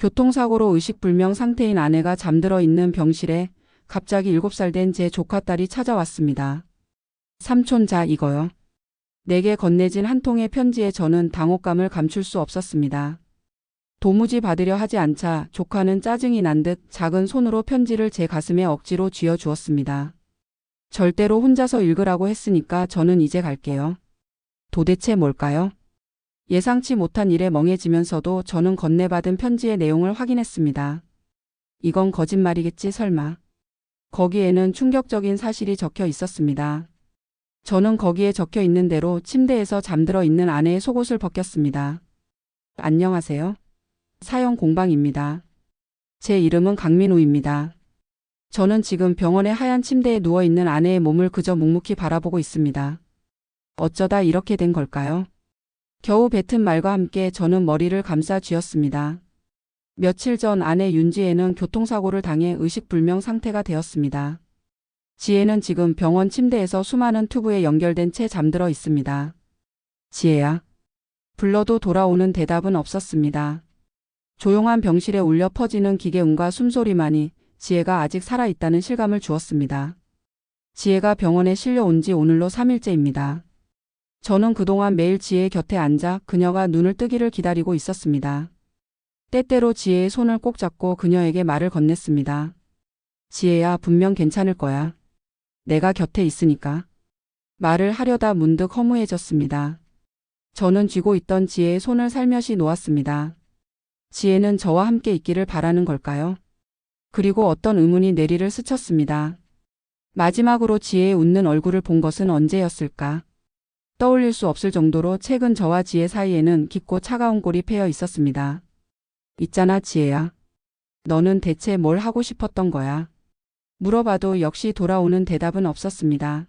교통사고로 의식불명 상태인 아내가 잠들어 있는 병실에 갑자기 7살 된 제 조카 딸이 찾아왔습니다. 삼촌 자 이거요. 내게 건네진 한 통의 편지에 저는 당혹감을 감출 수 없었습니다. 도무지 받으려 하지 않자 조카는 짜증이 난 듯 작은 손으로 편지를 제 가슴에 억지로 쥐어 주었습니다. 절대로 혼자서 읽으라고 했으니까 저는 이제 갈게요. 도대체 뭘까요? 예상치 못한 일에 멍해지면서도 저는 건네받은 편지의 내용을 확인했습니다. 이건 거짓말이겠지 설마. 거기에는 충격적인 사실이 적혀 있었습니다. 저는 거기에 적혀 있는 대로 침대에서 잠들어 있는 아내의 속옷을 벗겼습니다. 안녕하세요. 사형 공방입니다. 제 이름은 강민우입니다. 저는 지금 병원의 하얀 침대에 누워 있는 아내의 몸을 그저 묵묵히 바라보고 있습니다. 어쩌다 이렇게 된 걸까요? 겨우 뱉은 말과 함께 저는 머리를 감싸 쥐었습니다. 며칠 전 아내 윤지혜는 교통사고를 당해 의식불명 상태가 되었습니다. 지혜는 지금 병원 침대에서 수많은 튜브에 연결된 채 잠들어 있습니다. 지혜야. 불러도 돌아오는 대답은 없었습니다. 조용한 병실에 울려 퍼지는 기계음과 숨소리만이 지혜가 아직 살아있다는 실감을 주었습니다. 지혜가 병원에 실려온 지 오늘로 3일째입니다. 저는 그동안 매일 지혜의 곁에 앉아 그녀가 눈을 뜨기를 기다리고 있었습니다. 때때로 지혜의 손을 꼭 잡고 그녀에게 말을 건넸습니다. 지혜야, 분명 괜찮을 거야. 내가 곁에 있으니까. 말을 하려다 문득 허무해졌습니다. 저는 쥐고 있던 지혜의 손을 살며시 놓았습니다. 지혜는 저와 함께 있기를 바라는 걸까요? 그리고 어떤 의문이 뇌리를 스쳤습니다. 마지막으로 지혜의 웃는 얼굴을 본 것은 언제였을까? 떠올릴 수 없을 정도로 최근 저와 지혜 사이에는 깊고 차가운 골이 패여 있었습니다. 있잖아, 지혜야. 너는 대체 뭘 하고 싶었던 거야? 물어봐도 역시 돌아오는 대답은 없었습니다.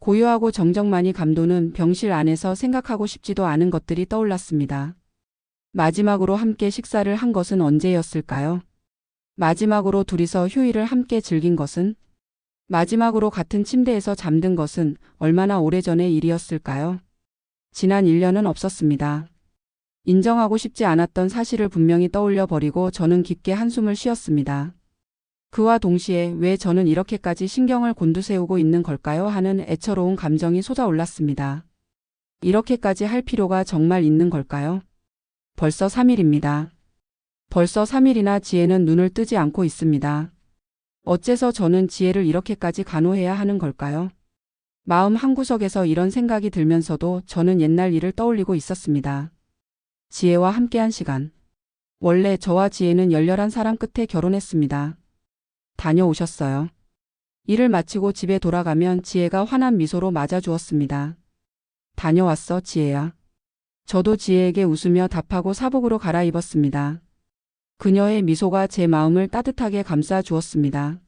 고요하고 정적만이 감도는 병실 안에서 생각하고 싶지도 않은 것들이 떠올랐습니다. 마지막으로 함께 식사를 한 것은 언제였을까요? 마지막으로 둘이서 휴일을 함께 즐긴 것은? 마지막으로 같은 침대에서 잠든 것은 얼마나 오래전의 일이었을까요? 지난 1년은 없었습니다. 인정하고 싶지 않았던 사실을 분명히 떠올려 버리고 저는 깊게 한숨을 쉬었습니다. 그와 동시에 왜 저는 이렇게까지 신경을 곤두세우고 있는 걸까요? 하는 애처로운 감정이 솟아올랐습니다. 이렇게까지 할 필요가 정말 있는 걸까요? 벌써 3일입니다. 벌써 3일이나 지혜는 눈을 뜨지 않고 있습니다. 어째서 저는 지혜를 이렇게까지 간호해야 하는 걸까요? 마음 한구석에서 이런 생각이 들면서도 저는 옛날 일을 떠올리고 있었습니다. 지혜와 함께한 시간. 원래 저와 지혜는 열렬한 사랑 끝에 결혼했습니다. 다녀오셨어요. 일을 마치고 집에 돌아가면 지혜가 환한 미소로 맞아주었습니다. 다녀왔어, 지혜야. 저도 지혜에게 웃으며 답하고 사복으로 갈아입었습니다. 그녀의 미소가 제 마음을 따뜻하게 감싸 주었습니다.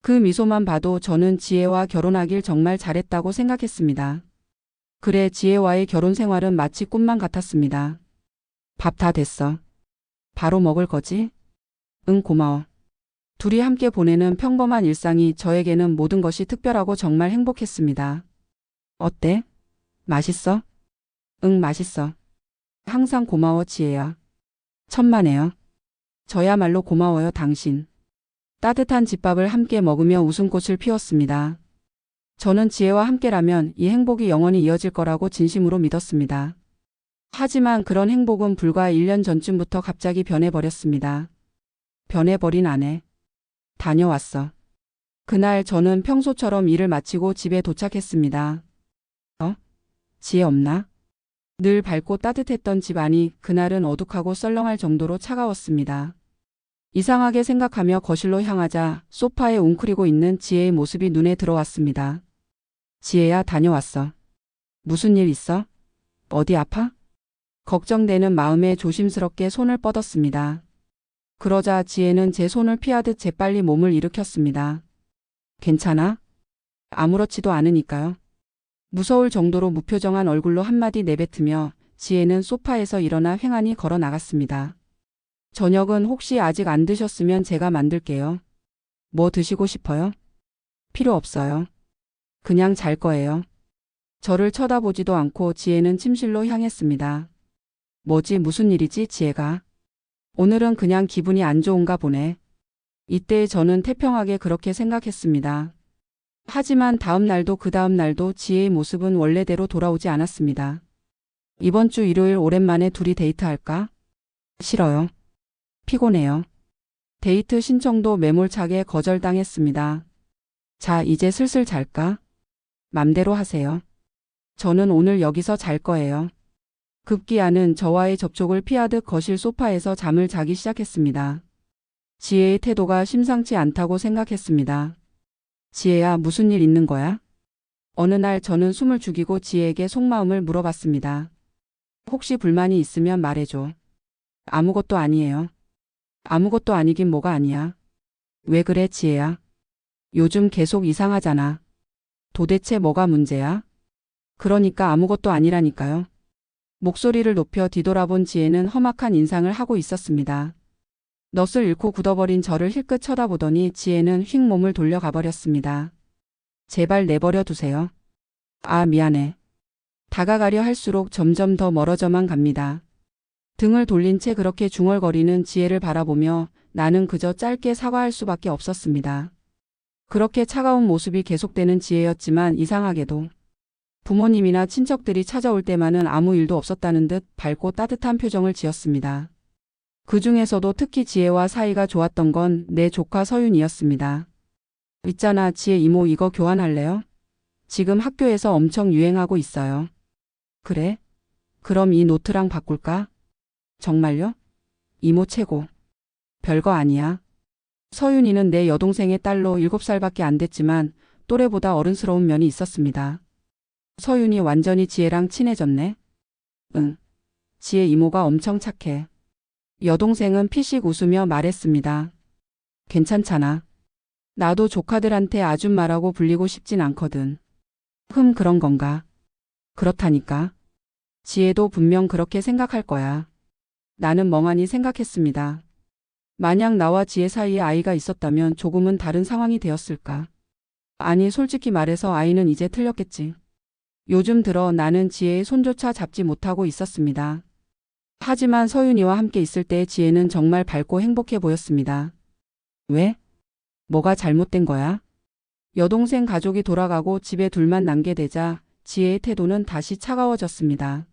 그 미소만 봐도 저는 지혜와 결혼하길 정말 잘했다고 생각했습니다. 그래, 지혜와의 결혼 생활은 마치 꿈만 같았습니다. 밥 다 됐어. 바로 먹을 거지? 응, 고마워. 둘이 함께 보내는 평범한 일상이 저에게는 모든 것이 특별하고 정말 행복했습니다. 어때? 맛있어? 응, 맛있어. 항상 고마워, 지혜야. 천만에요. 저야말로 고마워요, 당신. 따뜻한 집밥을 함께 먹으며 웃음꽃을 피웠습니다. 저는 지혜와 함께라면 이 행복이 영원히 이어질 거라고 진심으로 믿었습니다. 하지만 그런 행복은 불과 1년 전쯤부터 갑자기 변해버렸습니다. 변해버린 아내. 다녀왔어. 그날 저는 평소처럼 일을 마치고 집에 도착했습니다. 어? 지혜 없나? 늘 밝고 따뜻했던 집안이 그날은 어둑하고 썰렁할 정도로 차가웠습니다. 이상하게 생각하며 거실로 향하자 소파에 웅크리고 있는 지혜의 모습이 눈에 들어왔습니다. 지혜야 다녀왔어. 무슨 일 있어? 어디 아파? 걱정되는 마음에 조심스럽게 손을 뻗었습니다. 그러자 지혜는 제 손을 피하듯 재빨리 몸을 일으켰습니다. 괜찮아? 아무렇지도 않으니까요. 무서울 정도로 무표정한 얼굴로 한마디 내뱉으며 지혜는 소파에서 일어나 횡하니 걸어 나갔습니다. 저녁은 혹시 아직 안 드셨으면 제가 만들게요. 뭐 드시고 싶어요? 필요 없어요. 그냥 잘 거예요. 저를 쳐다보지도 않고 지혜는 침실로 향했습니다. 뭐지 무슨 일이지 지혜가? 오늘은 그냥 기분이 안 좋은가 보네. 이때 저는 태평하게 그렇게 생각했습니다. 하지만 다음 날도 그 다음 날도 지혜의 모습은 원래대로 돌아오지 않았습니다. 이번 주 일요일 오랜만에 둘이 데이트할까? 싫어요. 피곤해요. 데이트 신청도 매몰차게 거절당했습니다. 자, 이제 슬슬 잘까? 맘대로 하세요. 저는 오늘 여기서 잘 거예요. 급기야는 저와의 접촉을 피하듯 거실 소파에서 잠을 자기 시작했습니다. 지혜의 태도가 심상치 않다고 생각했습니다. 지혜야, 무슨 일 있는 거야? 어느 날 저는 숨을 죽이고 지혜에게 속마음을 물어봤습니다. 혹시 불만이 있으면 말해줘. 아무것도 아니에요. 아무것도 아니긴 뭐가 아니야. 왜 그래, 지혜야? 요즘 계속 이상하잖아. 도대체 뭐가 문제야? 그러니까 아무것도 아니라니까요. 목소리를 높여 뒤돌아본 지혜는 험악한 인상을 하고 있었습니다. 넛을 잃고 굳어버린 저를 힐끗 쳐다보더니 지혜는 휙 몸을 돌려가 버렸습니다. 제발 내버려 두세요. 아, 미안해. 다가가려 할수록 점점 더 멀어져만 갑니다. 등을 돌린 채 그렇게 중얼거리는 지혜를 바라보며 나는 그저 짧게 사과할 수밖에 없었습니다. 그렇게 차가운 모습이 계속되는 지혜였지만 이상하게도 부모님이나 친척들이 찾아올 때만은 아무 일도 없었다는 듯 밝고 따뜻한 표정을 지었습니다. 그 중에서도 특히 지혜와 사이가 좋았던 건 내 조카 서윤이었습니다. 있잖아, 지혜 이모 이거 교환할래요? 지금 학교에서 엄청 유행하고 있어요. 그래? 그럼 이 노트랑 바꿀까? 정말요? 이모 최고. 별거 아니야. 서윤이는 내 여동생의 딸로 7살밖에 안 됐지만 또래보다 어른스러운 면이 있었습니다. 서윤이 완전히 지혜랑 친해졌네. 응. 지혜 이모가 엄청 착해. 여동생은 피식 웃으며 말했습니다. 괜찮잖아. 나도 조카들한테 아줌마라고 불리고 싶진 않거든. 흠 그런 건가? 그렇다니까. 지혜도 분명 그렇게 생각할 거야. 나는 멍하니 생각했습니다. 만약 나와 지혜 사이에 아이가 있었다면 조금은 다른 상황이 되었을까? 아니, 솔직히 말해서 아이는 이제 틀렸겠지. 요즘 들어 나는 지혜의 손조차 잡지 못하고 있었습니다. 하지만 서윤이와 함께 있을 때 지혜는 정말 밝고 행복해 보였습니다. 왜? 뭐가 잘못된 거야? 여동생 가족이 돌아가고 집에 둘만 남게 되자 지혜의 태도는 다시 차가워졌습니다.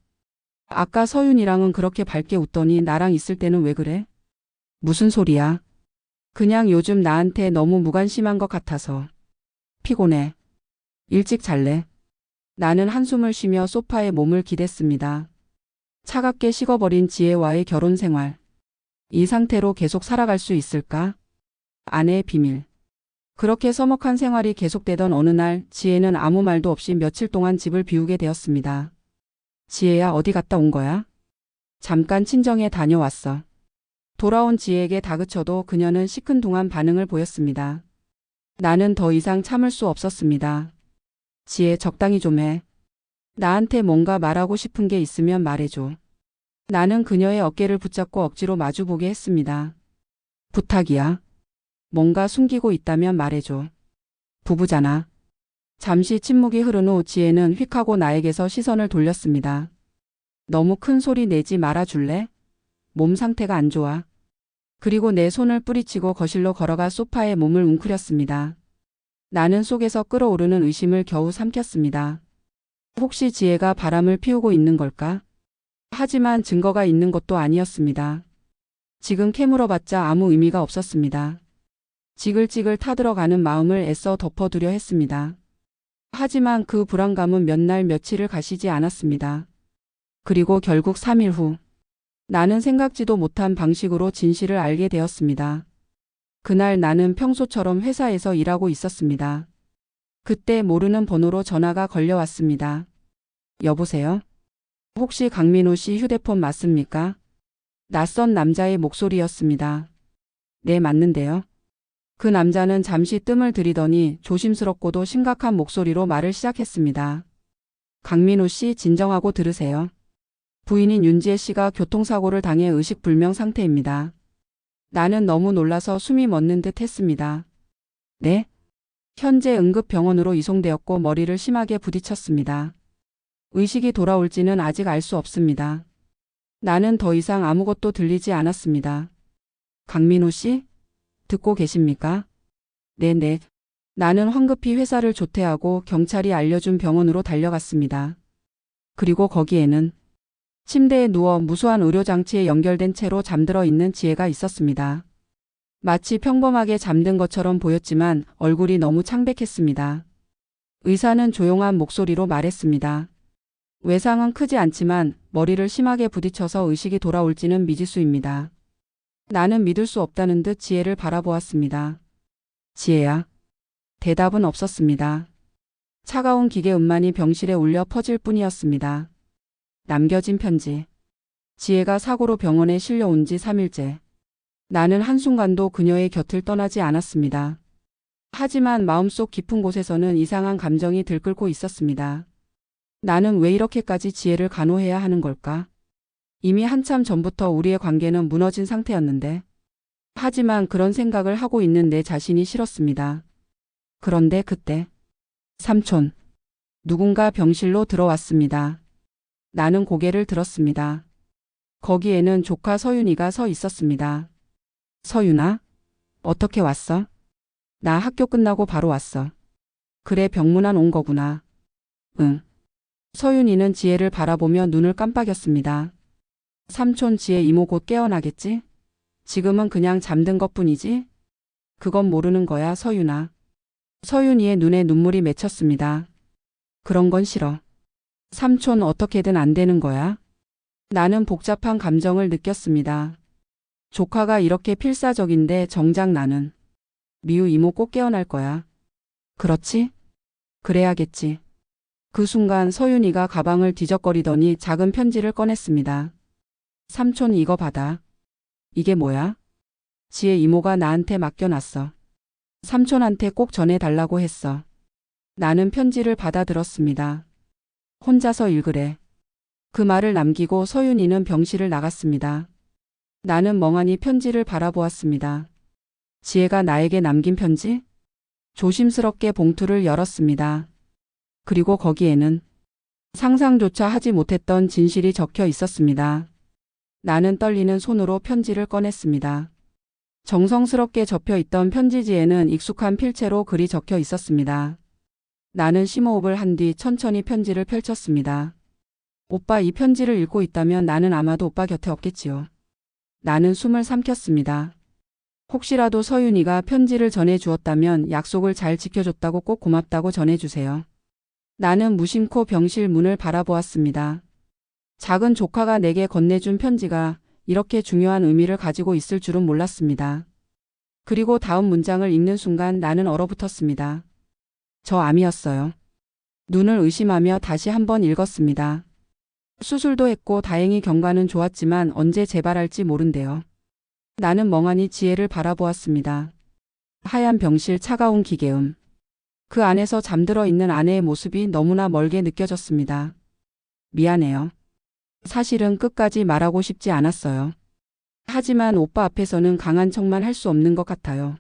아까 서윤이랑은 그렇게 밝게 웃더니 나랑 있을 때는 왜 그래? 무슨 소리야? 그냥 요즘 나한테 너무 무관심한 것 같아서. 피곤해. 일찍 잘래. 나는 한숨을 쉬며 소파에 몸을 기댔습니다. 차갑게 식어버린 지혜와의 결혼 생활. 이 상태로 계속 살아갈 수 있을까? 아내의 비밀. 그렇게 서먹한 생활이 계속되던 어느 날 지혜는 아무 말도 없이 며칠 동안 집을 비우게 되었습니다. 지혜야 어디 갔다 온 거야? 잠깐 친정에 다녀왔어. 돌아온 지혜에게 다그쳐도 그녀는 시큰둥한 반응을 보였습니다. 나는 더 이상 참을 수 없었습니다. 지혜 적당히 좀 해. 나한테 뭔가 말하고 싶은 게 있으면 말해줘. 나는 그녀의 어깨를 붙잡고 억지로 마주보게 했습니다. 부탁이야. 뭔가 숨기고 있다면 말해줘. 부부잖아. 잠시 침묵이 흐른 후 지혜는 휙 하고 나에게서 시선을 돌렸습니다. 너무 큰 소리 내지 말아줄래? 몸 상태가 안 좋아. 그리고 내 손을 뿌리치고 거실로 걸어가 소파에 몸을 웅크렸습니다. 나는 속에서 끓어오르는 의심을 겨우 삼켰습니다. 혹시 지혜가 바람을 피우고 있는 걸까? 하지만 증거가 있는 것도 아니었습니다. 지금 캐물어봤자 아무 의미가 없었습니다. 지글지글 타들어가는 마음을 애써 덮어두려 했습니다. 하지만 그 불안감은 몇 날 며칠을 가시지 않았습니다. 그리고 결국 3일 후 나는 생각지도 못한 방식으로 진실을 알게 되었습니다. 그날 나는 평소처럼 회사에서 일하고 있었습니다. 그때 모르는 번호로 전화가 걸려왔습니다. 여보세요? 혹시 강민호 씨 휴대폰 맞습니까? 낯선 남자의 목소리였습니다. 네, 맞는데요. 그 남자는 잠시 뜸을 들이더니 조심스럽고도 심각한 목소리로 말을 시작했습니다. 강민호 씨 진정하고 들으세요. 부인인 윤지혜 씨가 교통사고를 당해 의식불명 상태입니다. 나는 너무 놀라서 숨이 멎는 듯 했습니다. 네? 현재 응급병원으로 이송되었고 머리를 심하게 부딪혔습니다. 의식이 돌아올지는 아직 알 수 없습니다. 나는 더 이상 아무것도 들리지 않았습니다. 강민호 씨? 듣고 계십니까? 네네. 나는 황급히 회사를 조퇴하고 경찰이 알려준 병원으로 달려갔습니다. 그리고 거기에는 침대에 누워 무수한 의료장치에 연결된 채로 잠들어 있는 지혜가 있었습니다. 마치 평범하게 잠든 것처럼 보였지만 얼굴이 너무 창백했습니다. 의사는 조용한 목소리로 말했습니다. 외상은 크지 않지만 머리를 심하게 부딪혀서 의식이 돌아올지는 미지수입니다. 나는 믿을 수 없다는 듯 지혜를 바라보았습니다. 지혜야. 대답은 없었습니다. 차가운 기계 음만이 병실에 울려 퍼질 뿐이었습니다. 남겨진 편지. 지혜가 사고로 병원에 실려온 지 3일째. 나는 한순간도 그녀의 곁을 떠나지 않았습니다. 하지만 마음속 깊은 곳에서는 이상한 감정이 들끓고 있었습니다. 나는 왜 이렇게까지 지혜를 간호해야 하는 걸까? 이미 한참 전부터 우리의 관계는 무너진 상태였는데. 하지만 그런 생각을 하고 있는 내 자신이 싫었습니다. 그런데 그때 삼촌 누군가 병실로 들어왔습니다. 나는 고개를 들었습니다. 거기에는 조카 서윤이가 서 있었습니다. 서윤아? 어떻게 왔어? 나 학교 끝나고 바로 왔어. 그래 병문안 온 거구나. 응. 서윤이는 지혜를 바라보며 눈을 깜빡였습니다. 삼촌 지혜 이모 곧 깨어나겠지? 지금은 그냥 잠든 것 뿐이지? 그건 모르는 거야, 서윤아. 서윤이의 눈에 눈물이 맺혔습니다. 그런 건 싫어. 삼촌 어떻게든 안 되는 거야? 나는 복잡한 감정을 느꼈습니다. 조카가 이렇게 필사적인데 정작 나는 미우 이모 꼭 깨어날 거야. 그렇지? 그래야겠지. 그 순간 서윤이가 가방을 뒤적거리더니 작은 편지를 꺼냈습니다. 삼촌 이거 받아. 이게 뭐야? 지혜 이모가 나한테 맡겨놨어. 삼촌한테 꼭 전해달라고 했어. 나는 편지를 받아들었습니다. 혼자서 읽으래. 그 말을 남기고 서윤이는 병실을 나갔습니다. 나는 멍하니 편지를 바라보았습니다. 지혜가 나에게 남긴 편지? 조심스럽게 봉투를 열었습니다. 그리고 거기에는 상상조차 하지 못했던 진실이 적혀 있었습니다. 나는 떨리는 손으로 편지를 꺼냈습니다. 정성스럽게 접혀 있던 편지지에는 익숙한 필체로 글이 적혀 있었습니다. 나는 심호흡을 한 뒤 천천히 편지를 펼쳤습니다. 오빠 이 편지를 읽고 있다면 나는 아마도 오빠 곁에 없겠지요. 나는 숨을 삼켰습니다. 혹시라도 서윤이가 편지를 전해 주었다면 약속을 잘 지켜줬다고 꼭 고맙다고 전해주세요. 나는 무심코 병실 문을 바라보았습니다. 작은 조카가 내게 건네준 편지가 이렇게 중요한 의미를 가지고 있을 줄은 몰랐습니다. 그리고 다음 문장을 읽는 순간 나는 얼어붙었습니다. 저 암이었어요. 눈을 의심하며 다시 한번 읽었습니다. 수술도 했고 다행히 경과는 좋았지만 언제 재발할지 모른대요. 나는 멍하니 지혜를 바라보았습니다. 하얀 병실 차가운 기계음. 그 안에서 잠들어 있는 아내의 모습이 너무나 멀게 느껴졌습니다. 미안해요. 사실은 끝까지 말하고 싶지 않았어요. 하지만 오빠 앞에서는 강한 척만 할 수 없는 것 같아요.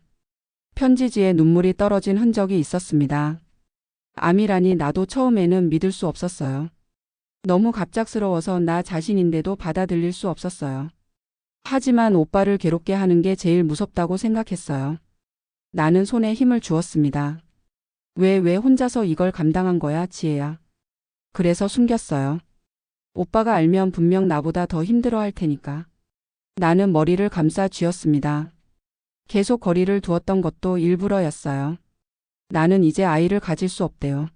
편지지에 눈물이 떨어진 흔적이 있었습니다. 암이라니 나도 처음에는 믿을 수 없었어요. 너무 갑작스러워서 나 자신인데도 받아들일 수 없었어요. 하지만 오빠를 괴롭게 하는 게 제일 무섭다고 생각했어요. 나는 손에 힘을 주었습니다. 왜, 왜 혼자서 이걸 감당한 거야, 지혜야. 그래서 숨겼어요. 오빠가 알면 분명 나보다 더 힘들어 할 테니까. 나는 머리를 감싸 쥐었습니다. 계속 거리를 두었던 것도 일부러였어요. 나는 이제 아이를 가질 수 없대요.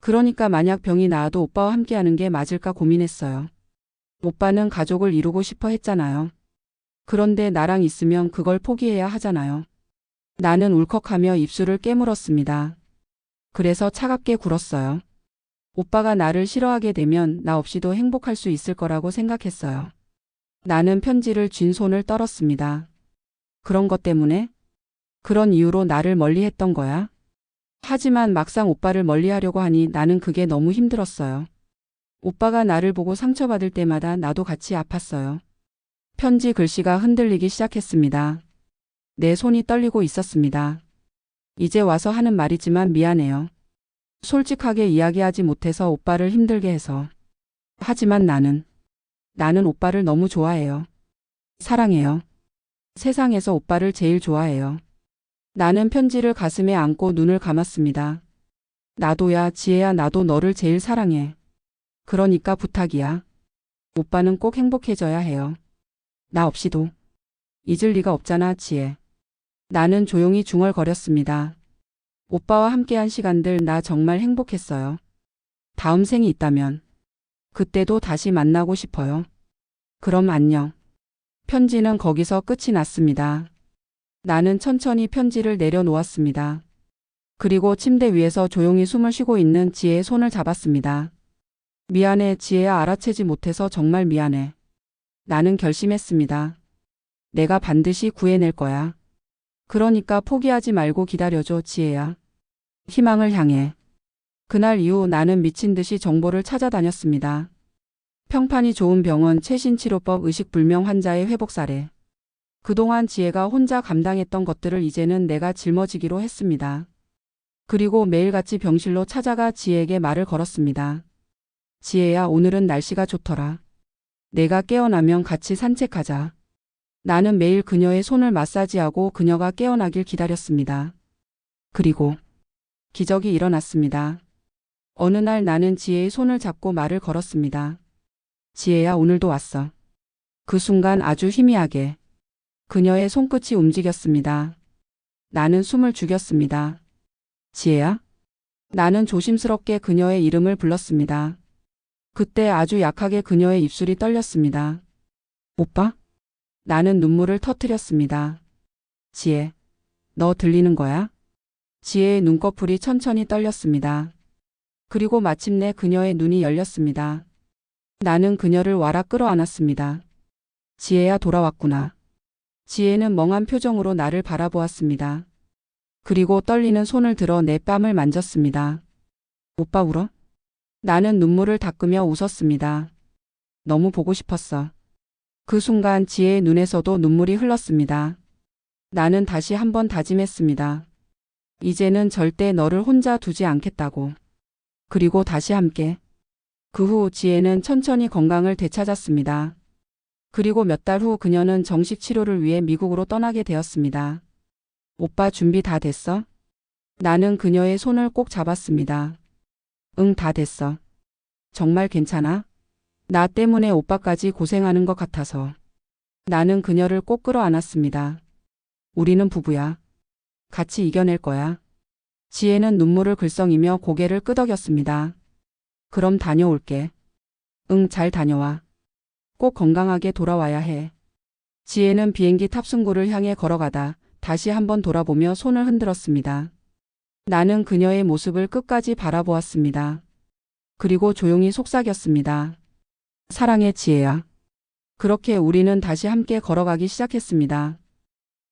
그러니까 만약 병이 나아도 오빠와 함께하는 게 맞을까 고민했어요. 오빠는 가족을 이루고 싶어 했잖아요. 그런데 나랑 있으면 그걸 포기해야 하잖아요. 나는 울컥하며 입술을 깨물었습니다. 그래서 차갑게 굴었어요. 오빠가 나를 싫어하게 되면 나 없이도 행복할 수 있을 거라고 생각했어요. 나는 편지를 쥔 손을 떨었습니다. 그런 것 때문에? 그런 이유로 나를 멀리 했던 거야? 하지만 막상 오빠를 멀리 하려고 하니 나는 그게 너무 힘들었어요. 오빠가 나를 보고 상처받을 때마다 나도 같이 아팠어요. 편지 글씨가 흔들리기 시작했습니다. 내 손이 떨리고 있었습니다. 이제 와서 하는 말이지만 미안해요. 솔직하게 이야기하지 못해서 오빠를 힘들게 해서. 하지만 나는, 나는 오빠를 너무 좋아해요. 사랑해요. 세상에서 오빠를 제일 좋아해요. 나는 편지를 가슴에 안고 눈을 감았습니다. 나도야, 지혜야, 나도 너를 제일 사랑해. 그러니까 부탁이야. 오빠는 꼭 행복해져야 해요. 나 없이도. 잊을 리가 없잖아, 지혜. 나는 조용히 중얼거렸습니다. 오빠와 함께한 시간들 나 정말 행복했어요. 다음 생이 있다면 그때도 다시 만나고 싶어요. 그럼 안녕. 편지는 거기서 끝이 났습니다. 나는 천천히 편지를 내려놓았습니다. 그리고 침대 위에서 조용히 숨을 쉬고 있는 지혜의 손을 잡았습니다. 미안해, 지혜야, 알아채지 못해서 정말 미안해. 나는 결심했습니다. 내가 반드시 구해낼 거야. 그러니까 포기하지 말고 기다려줘, 지혜야. 희망을 향해. 그날 이후 나는 미친 듯이 정보를 찾아다녔습니다. 평판이 좋은 병원 최신 치료법 의식불명 환자의 회복 사례. 그동안 지혜가 혼자 감당했던 것들을 이제는 내가 짊어지기로 했습니다. 그리고 매일같이 병실로 찾아가 지혜에게 말을 걸었습니다. 지혜야, 오늘은 날씨가 좋더라. 내가 깨어나면 같이 산책하자. 나는 매일 그녀의 손을 마사지하고 그녀가 깨어나길 기다렸습니다. 그리고 기적이 일어났습니다. 어느 날 나는 지혜의 손을 잡고 말을 걸었습니다. 지혜야, 오늘도 왔어. 그 순간 아주 희미하게 그녀의 손끝이 움직였습니다. 나는 숨을 죽였습니다. 지혜야? 나는 조심스럽게 그녀의 이름을 불렀습니다. 그때 아주 약하게 그녀의 입술이 떨렸습니다. 오빠? 나는 눈물을 터뜨렸습니다. 지혜, 너 들리는 거야? 지혜의 눈꺼풀이 천천히 떨렸습니다. 그리고 마침내 그녀의 눈이 열렸습니다. 나는 그녀를 와라 끌어안았습니다. 지혜야 돌아왔구나. 지혜는 멍한 표정으로 나를 바라보았습니다. 그리고 떨리는 손을 들어 내 뺨을 만졌습니다. 오빠 울어? 나는 눈물을 닦으며 웃었습니다. 너무 보고 싶었어. 그 순간 지혜의 눈에서도 눈물이 흘렀습니다. 나는 다시 한번 다짐했습니다. 이제는 절대 너를 혼자 두지 않겠다고. 그리고 다시 함께. 그 후 지혜는 천천히 건강을 되찾았습니다. 그리고 몇 달 후 그녀는 정식 치료를 위해 미국으로 떠나게 되었습니다. 오빠 준비 다 됐어? 나는 그녀의 손을 꼭 잡았습니다. 응, 다 됐어. 정말 괜찮아? 나 때문에 오빠까지 고생하는 것 같아서. 나는 그녀를 꼭 끌어 안았습니다. 우리는 부부야. 같이 이겨낼 거야. 지혜는 눈물을 글썽이며 고개를 끄덕였습니다. 그럼 다녀올게. 응, 잘 다녀와. 꼭 건강하게 돌아와야 해. 지혜는 비행기 탑승구를 향해 걸어가다 다시 한번 돌아보며 손을 흔들었습니다. 나는 그녀의 모습을 끝까지 바라보았습니다. 그리고 조용히 속삭였습니다. 사랑의 지혜야. 그렇게 우리는 다시 함께 걸어가기 시작했습니다.